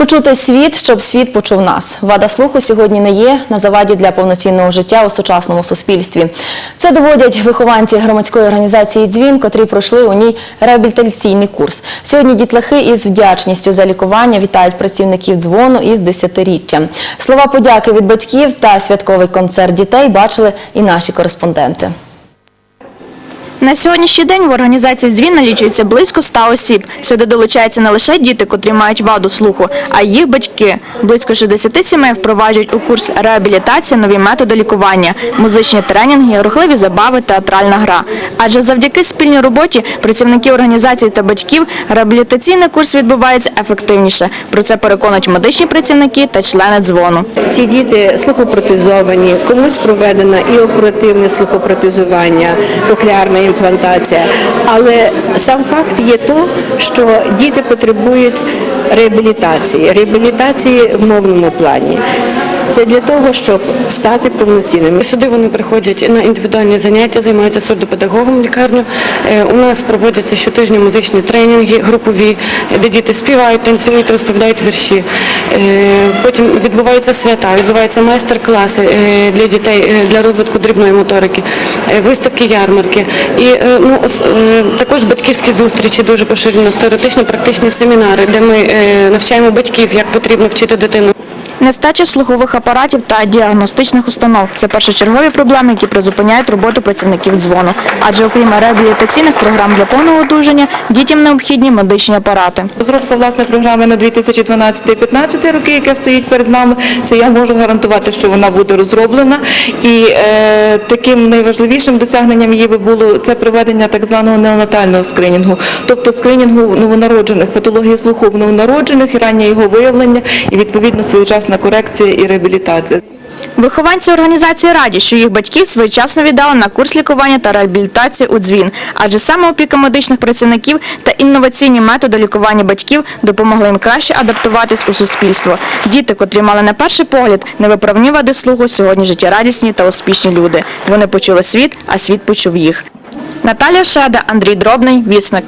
Почути світ, щоб світ почув нас. Вада слуху сьогодні не є на заваді для повноцінного життя у сучасному суспільстві. Це доводять вихованці громадської організації Дзвін, котрі пройшли у ній реабілітаційний курс. Сьогодні дітлахи із вдячністю за лікування вітають працівників дзвону із десятиріччям. Слова подяки від батьків та святковий концерт дітей бачили і наші кореспонденти. На сьогоднішній день в організації «Дзвін» налічується близько 100 осіб. Сюди долучаються не лише діти, котрі мають ваду слуху, а їх батьки. Близько 60 сімей впроваджують у курс реабілітації нові методи лікування, музичні тренінги, рухливі забави, театральна гра. Адже завдяки спільній роботі працівників організації та батьків реабілітаційний курс відбувається ефективніше. Про це переконують медичні працівники та члени дзвону. Ці діти слухопротезовані, комусь проведено і оперативне слухопротезування, кохлеарна імплантація. Але сам факт є то, що діти потребують реабілітації, реабілітації в мовному плані. Це для того, щоб стати повноцінними. Сюди вони приходять на індивідуальні заняття, займаються сурдопедагогом лікарню. Е, У нас проводяться щотижні музичні тренінги, групові, де діти співають, танцюють, розповідають вірші. Е, Потім відбуваються свята, відбуваються майстер-класи е, для дітей для розвитку дрібної моторики, виставки, ярмарки. І ну, також батьківські зустрічі дуже поширені, теоретично практичні семінари, де ми навчаємо батьків, як потрібно вчити дитину. Нестача слухових апаратів та діагностичних установ – це першочергові проблеми, які призупиняють роботу працівників дзвону. Адже окрім реабілітаційних програм для повного одужання, дітям необхідні медичні апарати. Розробка власне програми на 2012-2015 роки, яка стоїть перед нами, це я можу гарантувати, що вона буде розроблена. І е, таким найважливішим досягненням її би було це проведення так званого неонатального скринінгу, тобто скринінгу новонароджених, патології слуху в новонароджених, і раннє його виявлення і відповідно своєчасна корекція і реабілітація. Вихованці організації раді, що їх батьки своєчасно віддали на курс лікування та реабілітації у дзвін, адже саме опіка медичних працівників та інноваційні методи лікування батьків допомогли їм краще адаптуватись у суспільство. Діти, котрі мали на перший погляд невиправні вади слуху, сьогодні життєрадісні та успішні люди. Вони почули світ, а світ почув їх. Наталія Шеда, Андрій Дробний, Вісник.